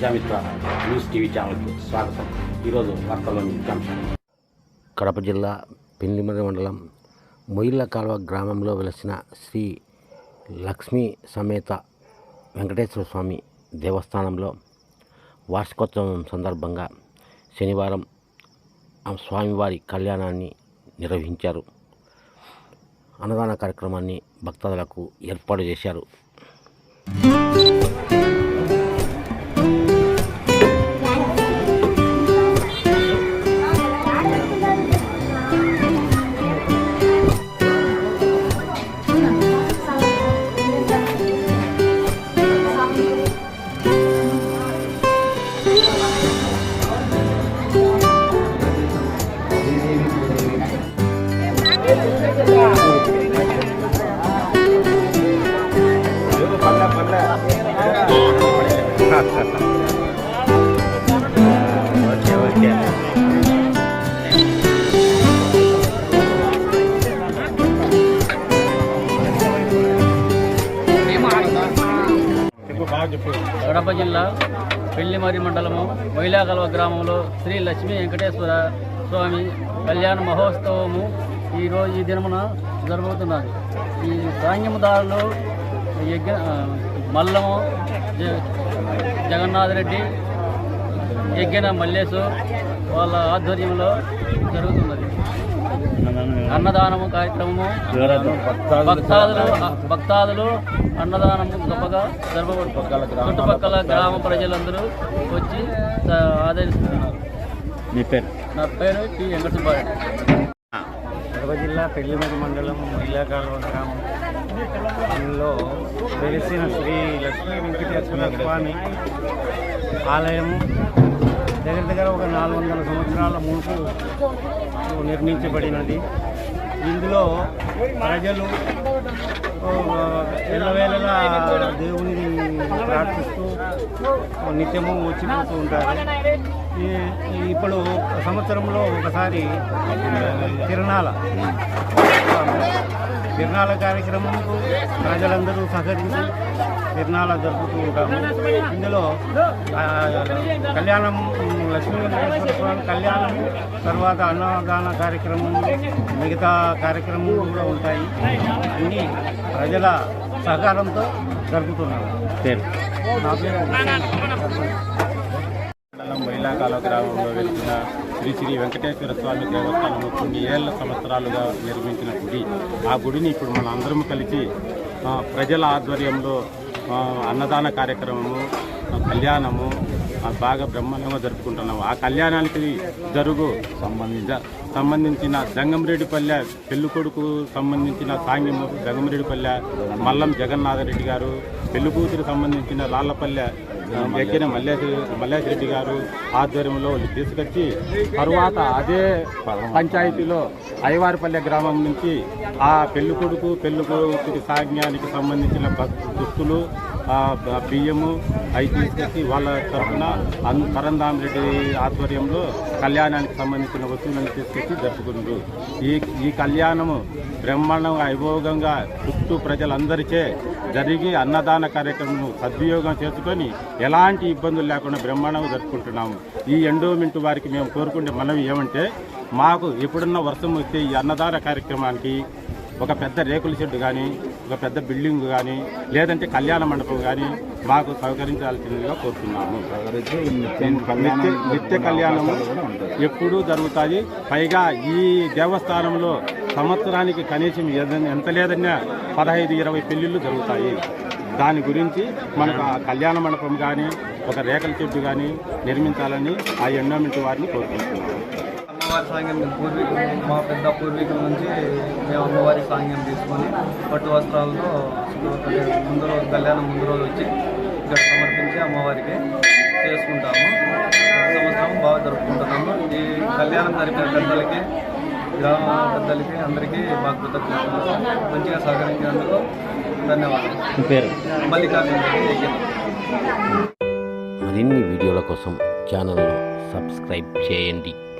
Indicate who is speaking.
Speaker 1: Prajamitra news TV ఛానల్కి స్వాగతం. ఈరోజు వార్తల్లోని ముఖ్యాంశాలు
Speaker 2: కడప జిల్లా పెండిమర్రి మండలం మొయిళ్ళ కాలువ గ్రామంలో వెలసిన శ్రీ లక్ష్మీ సమేత వెంకటేశ్వర స్వామి దేవస్థానంలో వార్షికోత్సవం సందర్భంగా శనివారం ఆ స్వామివారి కళ్యాణాన్ని నిర్వహించారు. అన్నదాన కార్యక్రమాన్ని భక్తాదులకు ఏర్పాటు చేశారు. ఓకే ఓకే
Speaker 3: కడప జిల్లా పెళ్ళిమరి మండలము మైలాకల్వ గ్రామంలో శ్రీ లక్ష్మీ వెంకటేశ్వర స్వామి కళ్యాణ మహోత్సవము ఈరోజు ఈ దినమున జరుగుతున్నది. ఈ సాంగ్యముదారులు యజ్ఞ మల్లము జగన్నాథ్ రెడ్డి యజ్ఞన మల్లేశు వాళ్ళ ఆధ్వర్యంలో జరుగుతున్నది. అన్నదానము కార్యక్రమము భక్తాదులు భక్తాదులు అన్నదానము గొప్పగా జరపబడుతుంది చుట్టుపక్కల గ్రామ ప్రజలందరూ వచ్చి ఆదరిస్తున్నారు.
Speaker 2: మీ పేరు?
Speaker 3: నా పేరు టి. వెంకటసుబ్బారెడ్డి.
Speaker 4: కడప జిల్లా పెళ్ళిమరి మండలం ఇల్లాకాలువ దీనిలో వెలిసిన శ్రీ లక్ష్మీ వెంకటేశ్వర స్వామి ఆలయము దగ్గర దగ్గర ఒక నాలుగు వందల సంవత్సరాల మునుపు నిర్మించబడినది. ఇందులో ప్రజలు ఆ, ఎల్లవేళలా దేవుని ప్రార్థిస్తూ నిత్యము వచ్చిపోతూ ఉంటారు. ఇప్పుడు సంవత్సరంలో ఒకసారి తిరణాల తిరణాల కార్యక్రమంకు ప్రజలందరూ సహకరించి తిరణాల జరుపుతూ ఉంటాము. ఇందులో కళ్యాణం లక్ష్మీ వెంకటేశ్వర స్వామి కళ్యాణం తర్వాత అన్నదాన కార్యక్రమం మిగతా కార్యక్రమాలు కూడా ఉంటాయి. అన్నీ ప్రజల సహకారంతో జరుపుతున్నాము. నా పేరు
Speaker 5: మైలాకాల గ్రామంలో వెలిసిన శ్రీ శ్రీ వెంకటేశ్వర స్వామి దేవస్థానము కొన్ని ఏళ్ళ సంవత్సరాలుగా నిర్మించిన గుడి. ఆ గుడిని ఇప్పుడు మన అందరం కలిసి ప్రజల ఆధ్వర్యంలో అన్నదాన కార్యక్రమము కళ్యాణము బాగా బ్రహ్మాండంగా జరుపుకుంటున్నాము ఆ కళ్యాణానికి జరుగు సంబంధించిన సంబంధించిన జంగంరెడ్డిపల్లె పెళ్ళి కొడుకు సంబంధించిన సాంగ్యము జంగంరెడ్డిపల్లె మల్లం జగన్నాథరెడ్డి గారు పెళ్ళి కూతురు సంబంధించిన లాళ్ళపల్లె ఎక్కిన మల్లేశ మల్లేశ్ రెడ్డి గారు ఆధ్వర్యంలో తీసుకొచ్చి తరువాత అదే పంచాయతీలో అయ్యవారిపల్లె గ్రామం నుంచి ఆ పెళ్ళి కొడుకు పెళ్ళి కొడుకు సాంగ్యానికి సంబంధించిన దుస్తులు బియ్యము అవి తీసుకొచ్చి వాళ్ళ తరఫున అన్ రెడ్డి ఆధ్వర్యంలో కళ్యాణానికి సంబంధించిన వస్తువులను తీసుకొచ్చి జరుపుకుంటు ఈ ఈ కళ్యాణము బ్రహ్మాండంగా వైభోగంగా చుట్టూ ప్రజలందరిచే జరిగి అన్నదాన కార్యక్రమం సద్వినియోగం చేసుకొని ఎలాంటి ఇబ్బందులు లేకుండా బ్రహ్మాండంగా జరుపుకుంటున్నాము. ఈ ఎండోమెంట్ వారికి మేము కోరుకుంటే మనవి ఏమంటే మాకు ఎప్పుడన్నా వర్షం వస్తే ఈ అన్నదాన కార్యక్రమానికి ఒక పెద్ద రేకుల షెడ్ కానీ ఒక పెద్ద బిల్డింగ్ కానీ లేదంటే కళ్యాణ మండపం కానీ మాకు సహకరించాల్సిందిగా కోరుతున్నాము. నిత్య నిత్య కళ్యాణము ఎప్పుడూ జరుగుతుంది పైగా ఈ దేవస్థానంలో సంవత్సరానికి కనీసం ఏదైనా ఎంత లేదన్నా పదహైదు ఇరవై పెళ్ళిళ్ళు జరుగుతాయి. దాని గురించి మనకు ఆ కళ్యాణ మండపం కానీ ఒక రేకల చెట్టు కానీ నిర్మించాలని ఆ ఎండోమెంట్ వారిని కోరుకుంటున్నాము.
Speaker 6: అమ్మవారి సాంగ్యం పూర్వీకులు మా పెద్ద పూర్వీకుల నుంచి మేము అమ్మవారి సాంగ్యం తీసుకొని పట్టు వస్త్రాలతో ముందు రోజు కళ్యాణం ముందు రోజు వచ్చి ఇక్కడ సమర్పించి అమ్మవారికి చేసుకుంటాము. సంవత్సరం బాగా జరుపుకుంటున్నాము. ఈ కళ్యాణం జరిపిన పెద్దలకి గ్రామ పెద్దలకి అందరికీ బాగా కృతజ్ఞతలు. మంచిగా సహకరించినందుకు ధన్యవాదాలు.
Speaker 2: మీ పేరు?
Speaker 6: మల్లికార్జున
Speaker 2: మరిన్ని వీడియోల కోసం ఛానల్ను సబ్స్క్రైబ్ చేయండి.